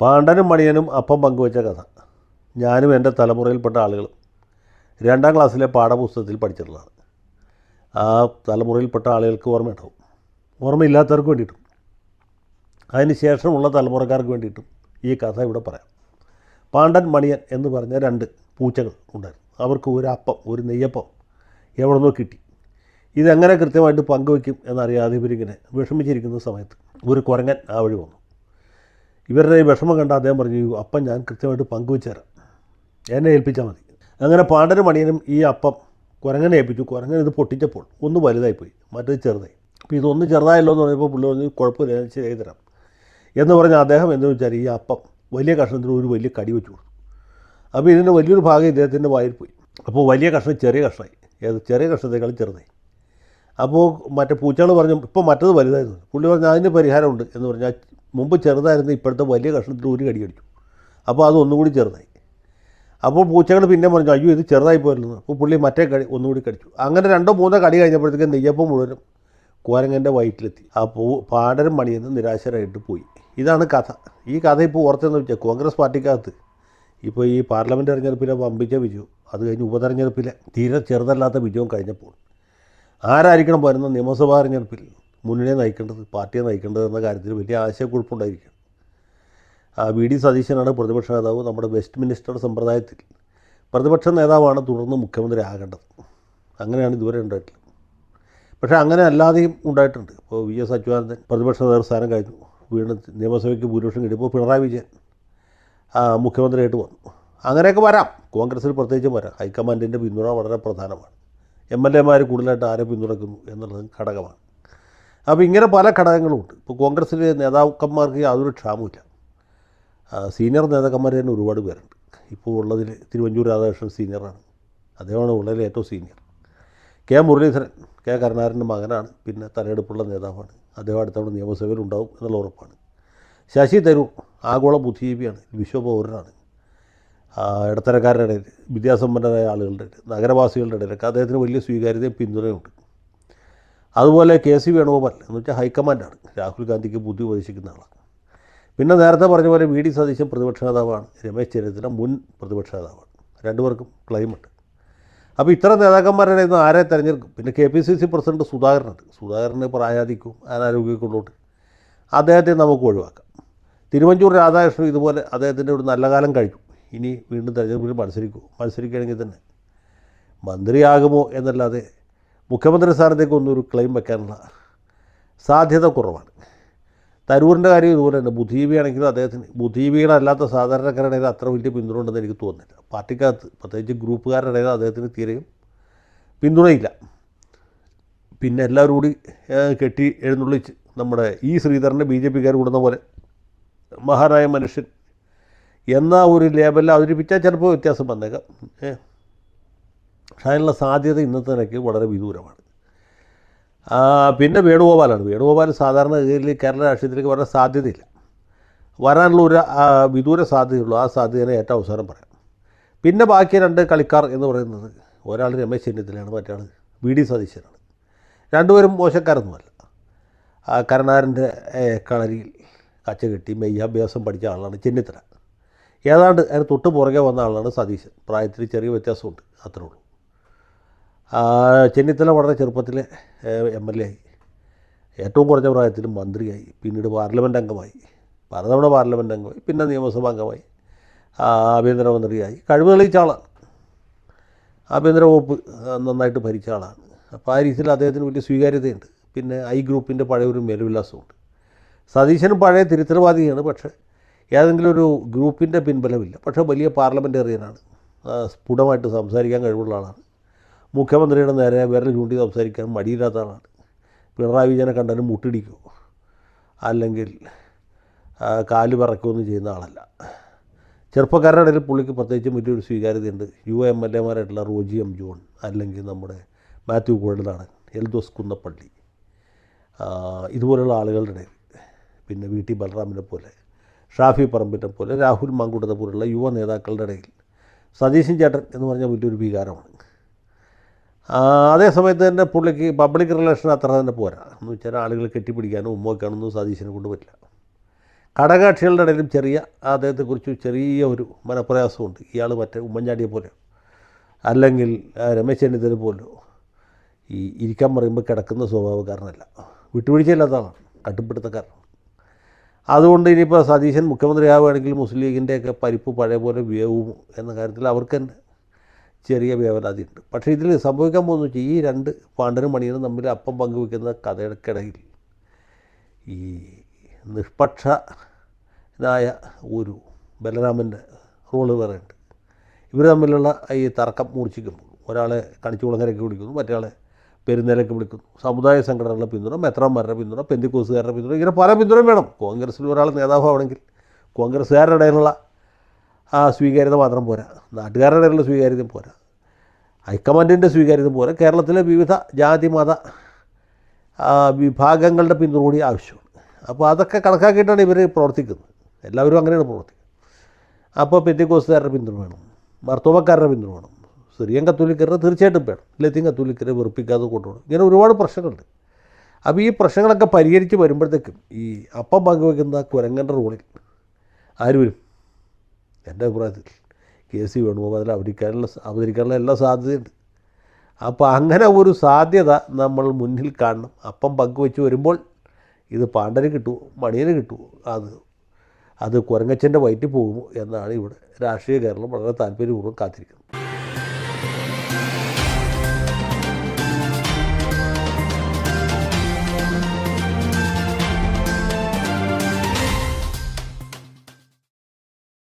പാണ്ഡനും മണിയനും അപ്പം പങ്കുവച്ച കഥ. ഞാനും എന്റെ തലമുറയിൽപ്പെട്ട ആളുകളും രണ്ടാം ക്ലാസ്സിലെ പാഠപുസ്തകത്തിൽ പഠിച്ചിട്ടുള്ളതാണ്. ആ തലമുറയിൽപ്പെട്ട ആളുകൾക്ക് ഓർമ്മയുണ്ടാവും. ഓർമ്മയില്ലാത്തവർക്ക് വേണ്ടിയിട്ടും. അതിന് ശേഷമുള്ള തലമുറക്കാർക്ക് വേണ്ടിയിട്ടും ഈ കഥ ഇവിടെ പറയാം. പാണ്ഡൻ മണിയൻ എന്ന് പറഞ്ഞ രണ്ട് പൂച്ചകൾ ഉണ്ടായിരുന്നു. അവർക്ക് ഒരു അപ്പം ഒരു നെയ്യപ്പം എവിടെ നിന്നോ കിട്ടി. ഇതെങ്ങനെ കൃത്യമായിട്ട് പങ്കുവയ്ക്കും എന്നറിയാതെ ഇവരിങ്ങനെ വിഷമിച്ചിരിക്കുന്ന സമയത്ത് ഒരു കുരങ്ങൻ ആ വഴി വന്നു. ഇവരുടെ ഈ വിഷമം കണ്ട അദ്ദേഹം പറഞ്ഞു അപ്പം ഞാൻ കൃത്യമായിട്ട് പങ്കുവെച്ചേരാം. എന്നെ ഏൽപ്പിച്ചാൽ മതി. അങ്ങനെ പാണ്ഡനും മണിയനും ഈ അപ്പം കുരങ്ങനെ ഏൽപ്പിച്ചു. കുരങ്ങൻ ഇത് പൊട്ടിച്ചപ്പോൾ ഒന്ന് വലുതായിപ്പോയി മറ്റേത് ചെറുതായി. അപ്പോൾ ഇതൊന്ന് ചെറുതായല്ലോ എന്ന് പറഞ്ഞപ്പോൾ പുള്ളി പറഞ്ഞു കുഴപ്പമില്ല ഞാൻ ചെയ്തു തരാം. എന്ന് പറഞ്ഞ അദ്ദേഹം എന്ന് വെച്ചാൽ ഈ അപ്പം വലിയ കഷ്ണത്തിന് ഒരു വലിയ കടി വെച്ചു കൊടുത്തു. അപ്പോൾ ഇതിന്റെ വലിയൊരു ഭാഗം ഇദ്ദേഹത്തിന്റെ വായിൽ പോയി. അപ്പോൾ വലിയ കഷ്ണം ചെറിയ കഷ്ണമായി. ഏത് ചെറിയ കഷ്ണത്തേക്കാളും ചെറുതായി. അപ്പോൾ മറ്റേ പൂച്ചകൾ പറഞ്ഞു ഇപ്പോൾ മറ്റത് വലുതായിരുന്നു. പുള്ളി പറഞ്ഞു അതിന് പരിഹാരമുണ്ട്. എന്ന് പറഞ്ഞാൽ മുമ്പ് ചെറുതായിരുന്നു ഇപ്പോഴത്തെ വലിയ കഷ്ണത്തിൽ ഒരു കടി കടിച്ചു. അപ്പോൾ അത് ഒന്നുകൂടി ചെറുതായി. അപ്പോൾ പൂച്ചകൾ പിന്നെ പറഞ്ഞു അയ്യോ ഇത് ചെറുതായി പോയിരുന്നു അപ്പോൾ പുള്ളി മറ്റേ കടി ഒന്നുകൂടി കടിച്ചു. അങ്ങനെ രണ്ടോ മൂന്നോ കടി കഴിഞ്ഞപ്പോഴത്തേക്ക് നെയ്യപ്പം മുഴുവനും കോരങ്ങന്റെ വയറ്റിലെത്തി. ആ പൂ പാടരും മണിയെന്ന് നിരാശരായിട്ട് പോയി. ഇതാണ് കഥ. ഈ കഥ ഇപ്പോൾ ഓർത്തെന്ന് വെച്ചാൽ കോൺഗ്രസ് പാർട്ടിക്കകത്ത് ഇപ്പോൾ ഈ പാർലമെന്റ് തെരഞ്ഞെടുപ്പിലെ വമ്പിച്ച വിജയവും അത് കഴിഞ്ഞ് ഉപതെരഞ്ഞെടുപ്പിലെ തീരെ ചെറുതല്ലാത്ത വിജയവും കഴിഞ്ഞപ്പോൾ ആരായിരിക്കണം വരുന്ന നിയമസഭാ തെരഞ്ഞെടുപ്പിൽ മുന്നണിയെ നയിക്കേണ്ടത് പാർട്ടിയെ നയിക്കേണ്ടത് എന്ന കാര്യത്തിൽ വലിയ ആശയക്കുഴപ്പമുണ്ടായിരിക്കും ആ വി. ഡി. സതീശനാണ് പ്രതിപക്ഷ നേതാവ് നമ്മുടെ വെസ്റ്റ് മിനിസ്റ്റർ സമ്പ്രദായത്തിൽ. പ്രതിപക്ഷ നേതാവാണ് തുടർന്ന് മുഖ്യമന്ത്രി ആകേണ്ടത്. അങ്ങനെയാണ് ഇതുവരെ ഉണ്ടായിട്ടുള്ളത്. പക്ഷേ അങ്ങനെ അല്ലാതെയും ഉണ്ടായിട്ടുണ്ട്. ഇപ്പോൾ വി. എസ്. അച്യുതാനന്ദൻ പ്രതിപക്ഷ നേതൃ സ്ഥാനം കഴിഞ്ഞു. വീണ്ടും നിയമസഭയ്ക്ക് ഭൂരിപക്ഷം കിട്ടിയപ്പോൾ പിണറായി വിജയൻ മുഖ്യമന്ത്രിയായിട്ട് വന്നു. അങ്ങനെയൊക്കെ വരാം. കോൺഗ്രസ്സിൽ പ്രത്യേകിച്ചും വരാം. ഹൈക്കമാൻഡിന്റെ പിന്തുണ വളരെ പ്രധാനമാണ്. എം. എൽ. എമാർ കൂടുതലായിട്ട് ആരെ പിന്തുണയ്ക്കുന്നു എന്നുള്ളത് ഘടകമാണ്. അപ്പോൾ ഇങ്ങനെ പല ഘടകങ്ങളുമുണ്ട് ഇപ്പോൾ കോൺഗ്രസ്സിലെ നേതാക്കന്മാർക്ക് യാതൊരു ക്ഷാമമില്ല സീനിയർ നേതാക്കന്മാർ തന്നെ ഒരുപാട് പേരുണ്ട്. ഇപ്പോൾ ഉള്ളതിൽ തിരുവഞ്ചൂർ രാധാകൃഷ്ണൻ സീനിയറാണ്. അദ്ദേഹമാണ് ഉള്ളതിൽ ഏറ്റവും സീനിയർ. കെ മുരളീധരൻ കെ കരുണാകരന്റെ മകനാണ്. പിന്നെ തലയെടുപ്പുള്ള നേതാവാണ്. അദ്ദേഹം അടുത്തവണ നിയമസഭയിൽ ഉണ്ടാവും എന്നുള്ള ഉറപ്പാണ്. ശശി തരൂർ ആഗോള ബുദ്ധിജീവിയാണ്. വിശ്വപൗരനാണ്. ഇടത്തരക്കാരുടെ ഇടയിൽ വിദ്യാസമ്പന്നരായ ആളുകളുടെ ഇടയിൽ നഗരവാസികളുടെ ഇടയിലൊക്കെ അദ്ദേഹത്തിന് വലിയ സ്വീകാര്യതയും പിന്തുണയുണ്ട് അതുപോലെ കെ സി വേണുഗോപാൽ എന്ന് വെച്ചാൽ ഹൈക്കമാൻഡാണ്. രാഹുൽ ഗാന്ധിക്ക് ബുദ്ധി ഉപദേശിക്കുന്ന ആളാണ് പിന്നെ നേരത്തെ പറഞ്ഞ പോലെ വി ഡി സതീശൻ പ്രതിപക്ഷ നേതാവാണ് രമേശ് ചെന്നിത്തല മുൻ പ്രതിപക്ഷ നേതാവാണ്. രണ്ടുപേർക്കും ക്ലെയിമുണ്ട് അപ്പോൾ ഇത്ര നേതാക്കന്മാരുടെ ഇന്ന് ആരെ തിരഞ്ഞെടുക്കും? പിന്നെ K P C C president സുധാകരനുണ്ട് സുധാകരന് പ്രായാധിക്കും അനാരോഗ്യക്കുള്ളോട്ട് അദ്ദേഹത്തെ നമുക്ക് ഒഴിവാക്കാം. തിരുവഞ്ചൂർ രാധാകൃഷ്ണൻ ഇതുപോലെ അദ്ദേഹത്തിന്റെ ഒരു നല്ല കാലം കഴിഞ്ഞു. ഇനി വീണ്ടും തെരഞ്ഞെടുപ്പിൽ മത്സരിക്കുമോ മത്സരിക്കുകയാണെങ്കിൽ തന്നെ മന്ത്രിയാകുമോ എന്നല്ലാതെ മുഖ്യമന്ത്രി സ്ഥാനത്തേക്കൊന്നും ഒരു ക്ലെയിം വെക്കാനുള്ള സാധ്യത കുറവാണ്. തരൂരിന്റെ കാര്യം ഇതുപോലെ തന്നെ. ബുദ്ധിജീവിയാണെങ്കിലും അദ്ദേഹത്തിന് ബുദ്ധിജീവികളല്ലാത്ത സാധാരണക്കാരുടെ ഇടയിൽ അത്ര വലിയ പിന്തുണ ഉണ്ടെന്ന് എനിക്ക് തോന്നുന്നില്ല. പാർട്ടിക്കകത്ത് പ്രത്യേകിച്ച് ഗ്രൂപ്പുകാരുടെ ഇടയിൽ അദ്ദേഹത്തിന് തീരെയും പിന്തുണയില്ല. പിന്നെ എല്ലാവരും കൂടി കെട്ടി എഴുന്നള്ളിച്ച് നമ്മുടെ ഈ ശ്രീധരനെ ബി ജെ പിക്കാർ കൂടുന്ന പോലെ മഹാനായ മനുഷ്യൻ എന്ന ഒരു ലേബലിൽ അവതരിപ്പിച്ചാൽ ചിലപ്പോൾ വ്യത്യാസം വന്നേക്കാം. പക്ഷേ അതിനുള്ള സാധ്യത ഇന്നത്തെ നിലയ്ക്ക് വളരെ വിദൂരമാണ്. പിന്നെ വേണുഗോപാലാണ്. വേണുഗോപാൽ സാധാരണ ഗതിയിൽ കേരള രാഷ്ട്രീയത്തിലേക്ക് വരാൻ സാധ്യതയില്ല. വരാനുള്ള ഒരു വിദൂര സാധ്യതയുള്ളൂ. ആ സാധ്യതയെ ഏറ്റവും അവസരം പറയാം. പിന്നെ ബാക്കി രണ്ട് കളിക്കാർ എന്ന് പറയുന്നത് ഒരാൾ രമേശ് ചെന്നിത്തലയാണ് മറ്റാൾ വി ഡി സതീശനാണ്. രണ്ടുപേരും മോശക്കാരൊന്നുമല്ല. കരുണാകരന്റെ കളരിയിൽ കച്ച കെട്ടി മെയ്യാഭ്യാസം പഠിച്ച ആളാണ് ചെന്നിത്തല. ഏതാണ്ട് അതിന് തൊട്ട് പുറകെ വന്ന ആളാണ് സതീശൻ. പ്രായത്തിൽ ചെറിയ വ്യത്യാസമുണ്ട് അത്രേ ഉള്ളൂ. ചെന്നിത്തല വളരെ ചെറുപ്പത്തിൽ എം എൽ എ ആയി. ഏറ്റവും കുറഞ്ഞ പ്രായത്തിൽ മന്ത്രിയായി. പിന്നീട് പാർലമെന്റ് അംഗമായി. പലതവണ പാർലമെന്റ് അംഗമായി. പിന്നെ നിയമസഭാ അംഗമായി. ആഭ്യന്തരമന്ത്രിയായി. കഴിവ് തെളിയിച്ച ആളാണ്. ആഭ്യന്തര വകുപ്പ് നന്നായിട്ട് ഭരിച്ച ആളാണ്. അപ്പോൾ ആ രീതിയിൽ അദ്ദേഹത്തിന് വലിയ സ്വീകാര്യതയുണ്ട്. പിന്നെ ഐ ഗ്രൂപ്പിന്റെ പഴയ ഒരു മേലുവിലാസമുണ്ട് സതീശനും പഴയ തിരുത്തരവാദിയാണ്. പക്ഷേ ഏതെങ്കിലും ഒരു ഗ്രൂപ്പിന്റെ പിൻബലമില്ല. പക്ഷേ വലിയ പാർലമെന്റേറിയനാണ് സ്ഫുടമായിട്ട് സംസാരിക്കാൻ കഴിവുള്ള ആളാണ്. മുഖ്യമന്ത്രിയുടെ നേരെ വിരൽ ചൂണ്ടി സംസാരിക്കാൻ മടിയില്ലാത്ത ആളാണ്. പിണറായി വിജയനെ കണ്ടാലും മുട്ടിടിക്കും. അല്ലെങ്കിൽ കാൽ പറക്കുകയൊന്നും ചെയ്യുന്ന ആളല്ല. ചെറുപ്പക്കാരുടെ ഇടയിൽ പുള്ളിക്ക് പ്രത്യേകിച്ചും വലിയൊരു സ്വീകാര്യതയുണ്ട്. യു എം എൽ എമാരായിട്ടുള്ള റോജി എം ജോൺ അല്ലെങ്കിൽ നമ്മുടെ മാത്യു കുഴലാണ് എൽദോസ് കുന്നപ്പള്ളി ഇതുപോലെയുള്ള ആളുകളുടെ ഇടയിൽ. പിന്നെ വി ടി ബലറാമിനെ പോലെ ഷാഫി പറമ്പിനെ പോലെ രാഹുൽ മാങ്കുടത്തെ പോലുള്ള യുവ നേതാക്കളുടെ ഇടയിൽ സതീശൻ ചേട്ടൻ എന്ന് പറഞ്ഞാൽ വലിയൊരു വികാരമാണ്. അതേ സമയത്ത് തന്നെ പുള്ളിക്ക് പബ്ലിക് റിലേഷൻ അത്ര തന്നെ പോരാ. എന്ന് വെച്ചാൽ ആളുകൾ കെട്ടിപ്പിടിക്കാനോ ഉമ്മ വയ്ക്കാനൊന്നും സതീശനെ കൊണ്ട് പറ്റില്ല. ഘടകകക്ഷികളുടെ ഇടയിലും ചെറിയ അദ്ദേഹത്തെക്കുറിച്ച് ചെറിയ ഒരു മനപ്രയാസമുണ്ട്. ഇയാൾ മറ്റേ ഉമ്മൻചാണ്ടിയെ പോലെ അല്ലെങ്കിൽ രമേശ് ചെന്നിത്തല പോലെയോ ഈ ഇരിക്കാൻ പറയുമ്പോൾ കിടക്കുന്ന സ്വഭാവക്കാരനല്ല. വിട്ടുവീഴ്ചയില്ലാത്ത ആളാണ് കട്ടുപിടുത്തക്കാരനാണ് അതുകൊണ്ട് ഇനിയിപ്പോൾ സതീശൻ മുഖ്യമന്ത്രിയാവുകയാണെങ്കിൽ മുസ്ലിം ലീഗിന്റെയൊക്കെ പരിപ്പ് പഴയ പോലെ വേവും എന്ന കാര്യത്തിൽ അവർക്ക് തന്നെ ചെറിയ വേവലാതിയുണ്ട് പക്ഷേ ഇതിൽ സംഭവിക്കാൻ പോകുന്ന വെച്ചാൽ ഈ രണ്ട് പാണ്ഡനും മണിയനും തമ്മിൽ അപ്പം പങ്കുവെക്കുന്ന കഥകൾക്കിടയിൽ ഈ നിഷ്പക്ഷനായ ഒരു ബലരാമന്റെ റോൾ വേറെയുണ്ട്. ഇവർ തമ്മിലുള്ള ഈ തർക്കം മൂർച്ഛിക്കുമ്പോൾ ഒരാളെ കണിച്ചുകുളങ്ങരയ്ക്ക് വിളിക്കുന്നു മറ്റേ പെരുന്നേലൊക്കെ വിളിക്കുന്നു. സമുദായ സംഘടനകളുടെ പിന്തുണ മെത്രാന്മാരുടെ പിന്തുണ പെന്തിക്കോസുകാരുടെ പിന്തുണ ഇങ്ങനെ പല പിന്തുണയും വേണം. കോൺഗ്രസ്സിൽ ഒരാൾ നേതാവാണെങ്കിൽ കോൺഗ്രസ്സുകാരുടെ ഇടയിലുള്ള ആ സ്വീകാര്യത മാത്രം പോരാ. നാട്ടുകാരുടെ ഇടയിലുള്ള സ്വീകാര്യത പോരാ. ഹൈക്കമാൻഡിന്റെ സ്വീകാര്യത പോരാ. കേരളത്തിലെ വിവിധ ജാതി മത വിഭാഗങ്ങളുടെ പിന്തുണ കൂടി ആവശ്യമാണ്. അപ്പോൾ അതൊക്കെ കണക്കാക്കിയിട്ടാണ് ഇവർ പ്രവർത്തിക്കുന്നത്. എല്ലാവരും അങ്ങനെയാണ് പ്രവർത്തിക്കുന്നത്. അപ്പോൾ പെറ്റിക്കോസുകാരുടെ പിന്തുണ വേണം. മർത്തോമക്കാരുടെ പിന്തുണ വേണം. സിറിയൻ കത്തോലിക്കരുടെ തീർച്ചയായിട്ടും വേണം. ലത്തീൻ കത്തോലിക്കരെ വെറുപ്പിക്കാതെ കൊണ്ടുപോകണം. ഇങ്ങനെ ഒരുപാട് പ്രശ്നങ്ങളുണ്ട്. അപ്പോൾ ഈ പ്രശ്നങ്ങളൊക്കെ പരിഹരിച്ച് വരുമ്പോഴത്തേക്കും ഈ അപ്പം പങ്കുവെക്കുന്ന കുരങ്ങന്റെ റോളിൽ ആര് വരും? എന്റെ അഭിപ്രായത്തിൽ കെ സി വേണുഗോപാൽ അവതരിക്കാനുള്ള അവതരിക്കാനുള്ള എല്ലാ സാധ്യതയുണ്ട്. അപ്പോൾ അങ്ങനെ ഒരു സാധ്യത നമ്മൾ മുന്നിൽ കാണണം. അപ്പം പങ്കുവെച്ച് വരുമ്പോൾ ഇത് പാണ്ഡന് കിട്ടുമോ മണിയന് കിട്ടുമോ അത് അത് കുരങ്ങച്ചന്റെ വയറ്റിൽ പോകുമോ? എന്നാണ് ഇവിടെ രാഷ്ട്രീയ കേരളം വളരെ താല്പര്യപൂർവം കാത്തിരിക്കുന്നത്.